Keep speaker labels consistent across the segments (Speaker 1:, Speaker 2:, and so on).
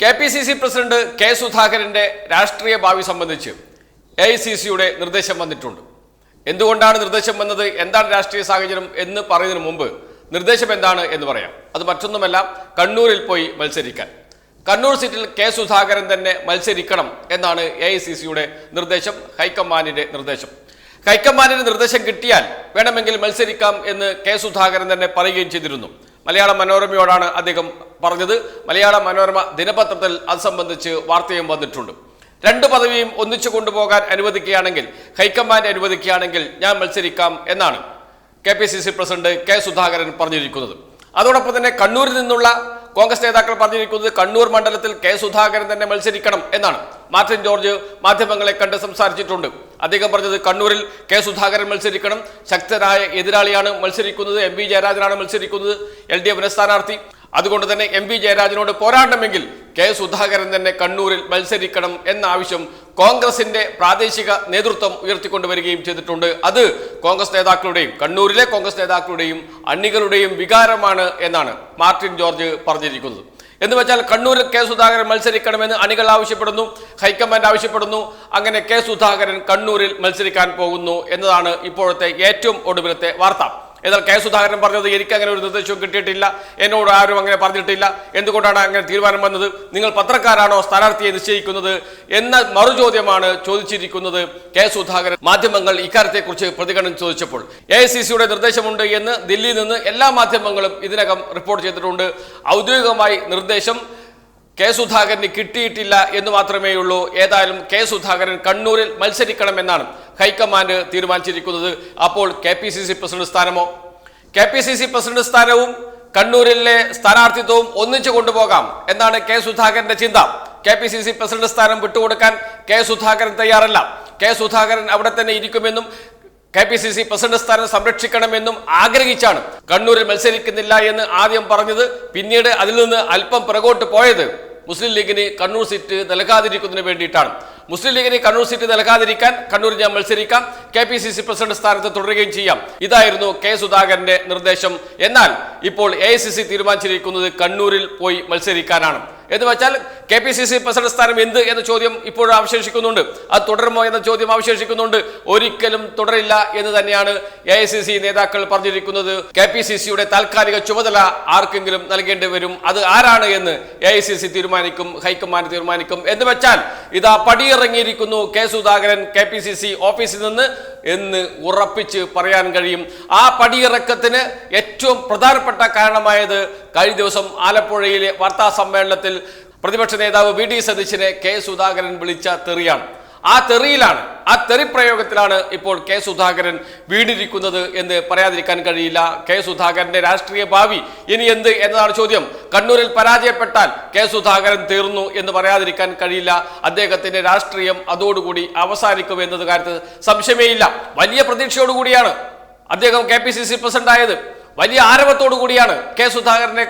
Speaker 1: K P C C president K സുധാകരന്റെ രാഷ്ട്രീയ ഭാവി സംബന്ധിച്ച് എ ഐ സി സിയുടെ നിർദ്ദേശം വന്നിട്ടുണ്ട്. എന്തുകൊണ്ടാണ് നിർദ്ദേശം വന്നത്? എന്താണ് രാഷ്ട്രീയ സാഹചര്യം എന്ന് പറയുന്നതിന് മുമ്പ് നിർദ്ദേശം എന്താണ് എന്ന് പറയാം. അത് മറ്റൊന്നുമല്ല കണ്ണൂരിൽ പോയി മത്സരിക്കാൻ. കണ്ണൂർ സീറ്റിൽ കെ സുധാകരൻ തന്നെ മത്സരിക്കണം എന്നാണ് എ ഐ സി സിയുടെ നിർദ്ദേശം ഹൈക്കമാൻഡിന്റെ നിർദ്ദേശം. ഹൈക്കമാൻഡിന്റെ നിർദ്ദേശം കിട്ടിയാൽ വേണമെങ്കിൽ മത്സരിക്കാം എന്ന് കെ സുധാകരൻ തന്നെ പറയുകയും ചെയ്തിരുന്നു. മലയാള മനോരമയോടാണ് അദ്ദേഹം പറഞ്ഞത് മലയാള മനോരമ ദിനപത്രത്തിൽ അത് സംബന്ധിച്ച് വാർത്തയും വന്നിട്ടുണ്ട്. രണ്ട് പദവിയും ഒന്നിച്ചു കൊണ്ടുപോകാൻ അനുവദിക്കുകയാണെങ്കിൽ ഹൈക്കമാൻഡ് അനുവദിക്കുകയാണെങ്കിൽ ഞാൻ മത്സരിക്കാം എന്നാണ് K P C C president K Sudhakaran പറഞ്ഞിരിക്കുന്നത്. അതോടൊപ്പം തന്നെ കണ്ണൂരിൽ നിന്നുള്ള കോൺഗ്രസ് നേതാക്കൾ പറഞ്ഞിരിക്കുന്നത് കണ്ണൂർ മണ്ഡലത്തിൽ കെ സുധാകരൻ തന്നെ മത്സരിക്കണം എന്നാണ്. മാർട്ടിൻ ജോർജ് മാധ്യമങ്ങളെ കണ്ട് സംസാരിച്ചിട്ടുണ്ട്. അദ്ദേഹം പറഞ്ഞത് കണ്ണൂരിൽ കെ സുധാകരൻ മത്സരിക്കണം ശക്തരായ എതിരാളിയാണ് മത്സരിക്കുന്നത് എം വി ജയരാജനാണ് മത്സരിക്കുന്നത് എൽ ഡി എഫിന് സ്ഥാനാർത്ഥി. അതുകൊണ്ട് തന്നെ എം വി ജയരാജനോട് പോരാട്ടമെങ്കിൽ കെ സുധാകരൻ തന്നെ കണ്ണൂരിൽ മത്സരിക്കണം എന്ന ആവശ്യം കോൺഗ്രസിന്റെ പ്രാദേശിക നേതൃത്വം ഉയർത്തിക്കൊണ്ടുവരികയും ചെയ്തിട്ടുണ്ട്. അത് കോൺഗ്രസ് നേതാക്കളുടെയും കണ്ണൂരിലെ കോൺഗ്രസ് നേതാക്കളുടെയും അണികളുടെയും വികാരമാണ് എന്നാണ് മാർട്ടിൻ ജോർജ് പറഞ്ഞിരിക്കുന്നത്. എന്ന് വെച്ചാൽ കണ്ണൂരിൽ കെ സുധാകരൻ മത്സരിക്കണമെന്ന് അണികൾ ആവശ്യപ്പെടുന്നു ഹൈക്കമാൻഡ് ആവശ്യപ്പെടുന്നു അങ്ങനെ കെ സുധാകരൻ കണ്ണൂരിൽ മത്സരിക്കാൻ പോകുന്നു എന്നതാണ് ഇപ്പോഴത്തെ ഏറ്റവും ഒടുവിലത്തെ വാർത്ത. എന്നാൽ കെ സുധാകരൻ പറഞ്ഞത് എനിക്ക് അങ്ങനെ ഒരു നിർദ്ദേശവും കിട്ടിയിട്ടില്ല. എന്നോട് ആരും അങ്ങനെ പറഞ്ഞിട്ടില്ല. എന്തുകൊണ്ടാണ് അങ്ങനെ തീരുമാനം വന്നത്? നിങ്ങൾ പത്രക്കാരാണോ സ്ഥാനാർത്ഥിയെ നിശ്ചയിക്കുന്നത്? എന്ന മറുചോദ്യമാണ് ചോദിച്ചിരിക്കുന്നത് കെ സുധാകരൻ. മാധ്യമങ്ങൾ ഇക്കാര്യത്തെക്കുറിച്ച് പ്രതികരണം ചോദിച്ചപ്പോൾ. എ ഐ സി സിയുടെ നിർദ്ദേശമുണ്ട് എന്ന് ദില്ലിയിൽ നിന്ന് എല്ലാ മാധ്യമങ്ങളും ഇതിനകം റിപ്പോർട്ട് ചെയ്തിട്ടുണ്ട്. ഔദ്യോഗികമായി നിർദ്ദേശം കെ സുധാകരന് കിട്ടിയിട്ടില്ല എന്ന് മാത്രമേയുള്ളൂ. ഏതായാലും കെ സുധാകരൻ കണ്ണൂരിൽ മത്സരിക്കണമെന്നാണ്. ഹൈക്കമാൻഡ് തീരുമാനിച്ചിരിക്കുന്നത് അപ്പോൾ K P C C president സ്ഥാനമോ? K P C C president സ്ഥാനവും കണ്ണൂരിലെ സ്ഥാനാർത്ഥിത്വവും ഒന്നിച്ചു കൊണ്ടുപോകാം എന്നാണ് കെ സുധാകരന്റെ ചിന്ത. K P C C president സ്ഥാനം വിട്ടുകൊടുക്കാൻ കെ സുധാകരൻ തയ്യാറല്ല. കെ സുധാകരൻ അവിടെ തന്നെ ഇരിക്കുമെന്നും K P C C president സ്ഥാനം സംരക്ഷിക്കണമെന്നും ആഗ്രഹിച്ചാണ്. കണ്ണൂരിൽ മത്സരിക്കുന്നില്ല എന്ന് ആദ്യം പറഞ്ഞത് പിന്നീട് അതിൽ നിന്ന് അല്പം പിറകോട്ട് പോയത് മുസ്ലിം ലീഗിന് കണ്ണൂർ സീറ്റ് നൽകാതിരിക്കുന്നതിന് വേണ്ടിയിട്ടാണ്. മുസ്ലിം ലീഗിന് കണ്ണൂർ സീറ്റ് നൽകാതിരിക്കാൻ കണ്ണൂരിൽ ഞാൻ മത്സരിക്കാം. K P C C president സ്ഥാനത്ത് തുടരുകയും ചെയ്യാം. ഇതായിരുന്നു കെ സുധാകരന്റെ നിർദ്ദേശം. എന്നാൽ ഇപ്പോൾ എ ഐ സി സി തീരുമാനിച്ചിരിക്കുന്നത് കണ്ണൂരിൽ പോയി മത്സരിക്കാനാണ്. എന്ന് വെച്ചാൽ K P C C president സ്ഥാനം എന്ത് എന്ന ചോദ്യം ഇപ്പോഴും അവശേഷിക്കുന്നുണ്ട്. അത് തുടരുമോ എന്ന ചോദ്യം അവശേഷിക്കുന്നുണ്ട്. ഒരിക്കലും തുടരില്ല എന്ന് തന്നെയാണ് എ ഐ സി സി നേതാക്കൾ പറഞ്ഞിരിക്കുന്നത്. കെ പി സി സിയുടെ താൽക്കാലിക ചുമതല ആർക്കെങ്കിലും നൽകേണ്ടി വരും? അത് ആരാണ് എന്ന് എ ഐ സി സി തീരുമാനിക്കും ഹൈക്കമാൻഡ് തീരുമാനിക്കും. എന്ന് വെച്ചാൽ ഇതാ പടിയിറങ്ങിയിരിക്കുന്നു K Sudhakaran K P C C ഓഫീസിൽ നിന്ന് എന്ന് ഉറപ്പിച്ച് പറയാൻ കഴിയും. ആ പടിയിറക്കത്തിന് ഏറ്റവും പ്രധാനപ്പെട്ട കാരണമായത് കഴിഞ്ഞ ദിവസം ആലപ്പുഴയിലെ വാർത്താ സമ്മേളനത്തിൽ പ്രതിപക്ഷ നേതാവ് വി ഡി സതീശനെ കെ സുധാകരൻ വിളിച്ച തെറിയാണ്. ആ തെറിയിലാണ് ആ തെറി പ്രയോഗത്തിലാണ് ഇപ്പോൾ കെ സുധാകരൻ വീണിരിക്കുന്നത് എന്ന് പറയാതിരിക്കാൻ കഴിയില്ല. കെ സുധാകരന്റെ രാഷ്ട്രീയ ഭാവി ഇനി എന്ത് എന്നതാണ് ചോദ്യം. കണ്ണൂരിൽ പരാജയപ്പെട്ടാൽ കെ സുധാകരൻ തീർന്നു എന്ന് പറയാതിരിക്കാൻ കഴിയില്ല. അദ്ദേഹത്തിന്റെ രാഷ്ട്രീയം അതോടുകൂടി അവസാനിക്കും എന്നത് കാര്യത്തിൽ സംശയമേയില്ല വലിയ പ്രതീക്ഷയോടുകൂടിയാണ് അദ്ദേഹം K P C C president ആയത് വലിയ ആരവത്തോടു കൂടിയാണ് കെ സുധാകരനെ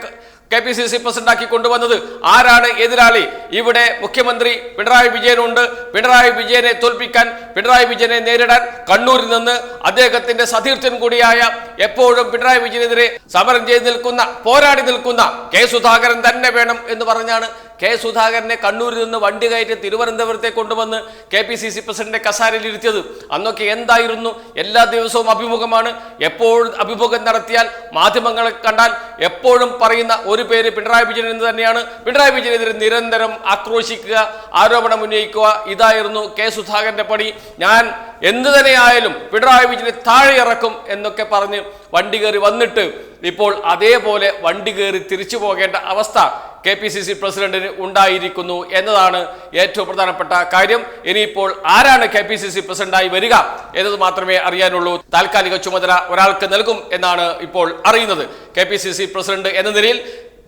Speaker 1: കെ പി സി സി പ്രസിഡന്റാക്കി കൊണ്ടുവന്നത്. ആരാണ് എതിരാളി? ഇവിടെ മുഖ്യമന്ത്രി പിണറായി വിജയനുണ്ട്. പിണറായി വിജയനെ തോൽപ്പിക്കാൻ പിണറായി വിജയനെ നേരിടാൻ കണ്ണൂരിൽ നിന്ന് അദ്ദേഹത്തിന്റെ സതീർത്ഥൻ കൂടിയായ എപ്പോഴും പിണറായി വിജയനെതിരെ സമരം ചെയ്ത് നിൽക്കുന്ന പോരാടി നിൽക്കുന്ന കെ സുധാകരൻ തന്നെ വേണം എന്ന് പറഞ്ഞാണ് കെ സുധാകരനെ കണ്ണൂരിൽ നിന്ന് വണ്ടി കയറ്റി തിരുവനന്തപുരത്തെ കൊണ്ടുവന്ന് K P C C president കസാരയിൽ ഇരുത്തിയത്. അന്നൊക്കെ എന്തായിരുന്നു? എല്ലാ ദിവസവും അഭിമുഖമാണ്. എപ്പോഴും അഭിമുഖം നടത്തിയാൽ മാധ്യമങ്ങളെ കണ്ടാൽ എപ്പോഴും പറയുന്ന ഒരു പേര് പിണറായി വിജയൻ എന്ന് തന്നെയാണ്. പിണറായി വിജയനെതിരെ നിരന്തരം ആക്രോശിക്കുക ആരോപണം ഉന്നയിക്കുക ഇതായിരുന്നു കെ സുധാകരന്റെ പണി. ഞാൻ എന്തു തന്നെയായാലും പിണറായി വിജയനെ താഴെ ഇറക്കും എന്നൊക്കെ പറഞ്ഞ് വണ്ടി കയറി വന്നിട്ട് ഇപ്പോൾ അതേപോലെ വണ്ടി കയറി തിരിച്ചു പോകേണ്ട അവസ്ഥ കെ പി സി സി പ്രസിഡന്റിന് ഉണ്ടായിരിക്കുന്നു എന്നതാണ് ഏറ്റവും പ്രധാനപ്പെട്ട കാര്യം. ഇനിയിപ്പോൾ ആരാണ് കെ പി സി സി പ്രസിഡന്റായി വരിക എന്നത് മാത്രമേ അറിയാനുള്ളൂ. താൽക്കാലിക ചുമതല ഒരാൾക്ക് നൽകും എന്നാണ് ഇപ്പോൾ അറിയുന്നത്. K P C C president എന്ന നിലയിൽ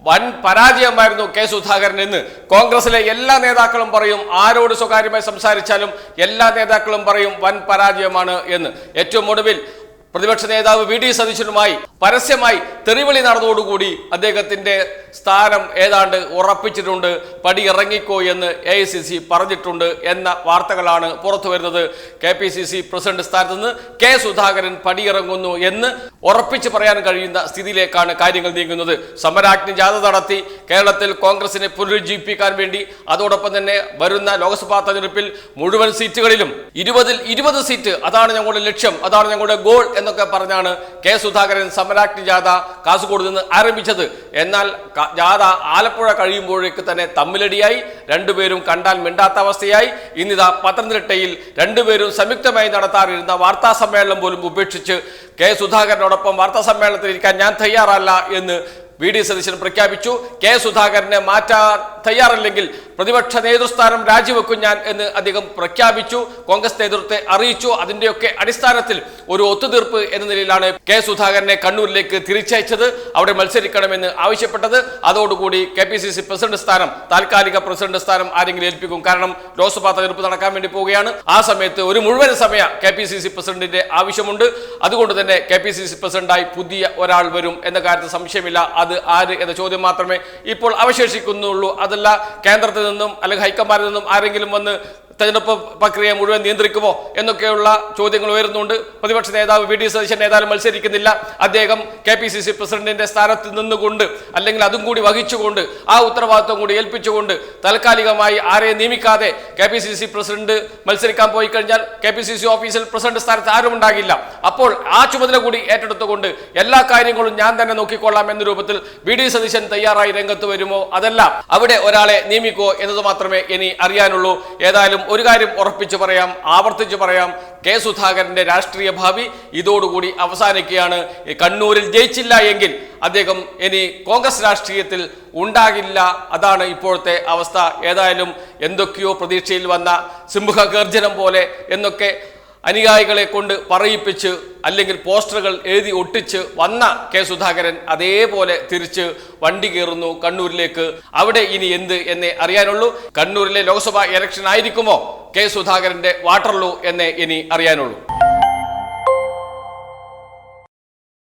Speaker 1: വൻ പരാജയമായിരുന്നു കെ സുധാകരൻ എന്ന്. കോൺഗ്രസിലെ എല്ലാ നേതാക്കളും പറയും ആരോട് സ്വകാര്യമായി സംസാരിച്ചാലും എല്ലാ നേതാക്കളും പറയും വൻ പരാജയമാണ് എന്ന്. ഏറ്റവും ഒടുവിൽ പ്രതിപക്ഷ നേതാവ് വി ഡി സതീശനുമായി പരസ്യമായി തെറിവിളി നടന്നതോടുകൂടി അദ്ദേഹത്തിന്റെ സ്ഥാനം ഏതാണ്ട് ഉറപ്പിച്ചിട്ടുണ്ട്. പടി ഇറങ്ങിക്കോ എന്ന് എ പറഞ്ഞിട്ടുണ്ട് എന്ന വാർത്തകളാണ് പുറത്തു വരുന്നത്. K P C C president സ്ഥാനത്ത് നിന്ന് കെ സുധാകരൻ പടിയിറങ്ങുന്നു എന്ന് ഉറപ്പിച്ച് പറയാൻ കഴിയുന്ന സ്ഥിതിയിലേക്കാണ് കാര്യങ്ങൾ നീങ്ങുന്നത്. സമരാജ്ഞ ജാഥ നടത്തി കേരളത്തിൽ കോൺഗ്രസിനെ പുനരുജ്ജീവിപ്പിക്കാൻ വേണ്ടി അതോടൊപ്പം തന്നെ വരുന്ന ലോക്സഭാ തെരഞ്ഞെടുപ്പിൽ മുഴുവൻ സീറ്റുകളിലും ഇരുപതിൽ ഇരുപത് സീറ്റ് അതാണ് ഞങ്ങളുടെ ലക്ഷ്യം അതാണ് ഞങ്ങളുടെ ഗോൾ എന്നൊക്കെ പറഞ്ഞാണ് കെ സുധാകരൻ സമരാഗ്നി ജാഥ കാസർഗോഡ് നിന്ന് ആരംഭിച്ചത്. എന്നാൽ ജാഥ ആലപ്പുഴ കഴിയുമ്പോഴേക്ക് തന്നെ തമ്മിലടിയായി. രണ്ടുപേരും കണ്ടാൽ മിണ്ടാത്ത അവസ്ഥയായി. ഇന്നിതാ പത്തനംതിട്ടയിൽ രണ്ടുപേരും സംയുക്തമായി നടത്താറിരുന്ന വാർത്താ സമ്മേളനം പോലും ഉപേക്ഷിച്ച് കെ സുധാകരനോടൊപ്പം വാർത്താ സമ്മേളനത്തിൽ ഇരിക്കാൻ ഞാൻ തയ്യാറല്ല എന്ന് വി ഡി സതീശൻ പ്രഖ്യാപിച്ചു. കെ സുധാകരനെ മാറ്റാൻ തയ്യാറല്ലെങ്കിൽ പ്രതിപക്ഷ നേതൃസ്ഥാനം രാജിവെക്കും ഞാൻ എന്ന് അദ്ദേഹം പ്രഖ്യാപിച്ചു. കോൺഗ്രസ് നേതൃത്വത്തെ അറിയിച്ചു. അതിന്റെയൊക്കെ അടിസ്ഥാനത്തിൽ ഒരു ഒത്തുതീർപ്പ് എന്ന നിലയിലാണ് കെ സുധാകരനെ കണ്ണൂരിലേക്ക് തിരിച്ചയച്ചത്. അവിടെ മത്സരിക്കണമെന്ന് ആവശ്യപ്പെട്ടത്. അതോടുകൂടി K P C C president സ്ഥാനം താൽക്കാലിക പ്രസിഡന്റ് സ്ഥാനം ആരെങ്കിലും ഏൽപ്പിക്കും. കാരണം ലോക്സഭാ തെരഞ്ഞെടുപ്പ് നടക്കാൻ വേണ്ടി പോവുകയാണ്. ആ സമയത്ത് ഒരു മുഴുവൻ സമയ കെ പി സി സി പ്രസിഡന്റിന്റെ ആവശ്യമുണ്ട്. അതുകൊണ്ട് തന്നെ കെ പി സി സി പ്രസിഡന്റായി പുതിയ ഒരാൾ വരും എന്ന കാര്യത്തിൽ സംശയമില്ല. അത് ആര് എന്ന ചോദ്യം മാത്രമേ ഇപ്പോൾ അവശേഷിക്കുന്നുള്ളൂ. അതല്ല കേന്ദ്രത്തിൽ നിന്നും അല്ലെങ്കിൽ ഹൈക്കമാരിൽ നിന്നും ആരെങ്കിലും വന്ന് തെരഞ്ഞെടുപ്പ് പ്രക്രിയ മുഴുവൻ നിയന്ത്രിക്കുമോ എന്നൊക്കെയുള്ള ചോദ്യങ്ങൾ ഉയരുന്നുണ്ട്. പ്രതിപക്ഷ നേതാവ് വി ഡി സതീശൻ ഏതായാലും മത്സരിക്കുന്നില്ല. അദ്ദേഹം കെ പി സി സി പ്രസിഡന്റിന്റെ സ്ഥാനത്ത് നിന്നുകൊണ്ട് അല്ലെങ്കിൽ അതും കൂടി വഹിച്ചുകൊണ്ട് ആ ഉത്തരവാദിത്വം കൂടി ഏൽപ്പിച്ചുകൊണ്ട് താൽക്കാലികമായി ആരെ നിയമിക്കാതെ K P C C president മത്സരിക്കാൻ പോയി കഴിഞ്ഞാൽ കെ പി സി സി ഓഫീസിൽ പ്രസിഡന്റ് സ്ഥാനത്ത് ആരും ഉണ്ടാകില്ല. അപ്പോൾ ആ ചുമതല കൂടി ഏറ്റെടുത്തുകൊണ്ട് എല്ലാ കാര്യങ്ങളും ഞാൻ തന്നെ നോക്കിക്കൊള്ളാം എന്ന രൂപത്തിൽ വി ഡി സതീശൻ തയ്യാറായി രംഗത്ത് വരുമോ? അതല്ല അവിടെ ഒരാളെ നിയമിക്കുമോ എന്നത് മാത്രമേ ഇനി അറിയാനുള്ളൂ. ഏതായാലും ഒരു കാര്യം ഉറപ്പിച്ചു പറയാം ആവർത്തിച്ചു പറയാം. കെ സുധാകരന്റെ രാഷ്ട്രീയ ഭാവി ഇതോടുകൂടി അവസാനിക്കുകയാണ്. കണ്ണൂരിൽ ജയിച്ചില്ല എങ്കിൽ അദ്ദേഹം ഇനി കോൺഗ്രസ് രാഷ്ട്രീയത്തിൽ ഉണ്ടാകില്ല. അതാണ് ഇപ്പോഴത്തെ അവസ്ഥ. ഏതായാലും എന്തൊക്കെയോ പ്രതീക്ഷയിൽ വന്ന സിംഹഗർജനം പോലെ എന്നൊക്കെ അനുയായികളെ കൊണ്ട് പറയിപ്പിച്ച് അല്ലെങ്കിൽ പോസ്റ്ററുകൾ എഴുതി ഒട്ടിച്ച് വന്ന കെ സുധാകരൻ അതേപോലെ തിരിച്ച് വണ്ടി കയറുന്നു കണ്ണൂരിലേക്ക്. അവിടെ ഇനി എന്ത് എന്നേ അറിയാനുള്ളൂ. കണ്ണൂരിലെ ലോക്സഭാ ഇലക്ഷൻ ആയിരിക്കുമോ കെ സുധാകരന്റെ വാട്ടർലൂ എന്നേ ഇനി അറിയാനുള്ളൂ.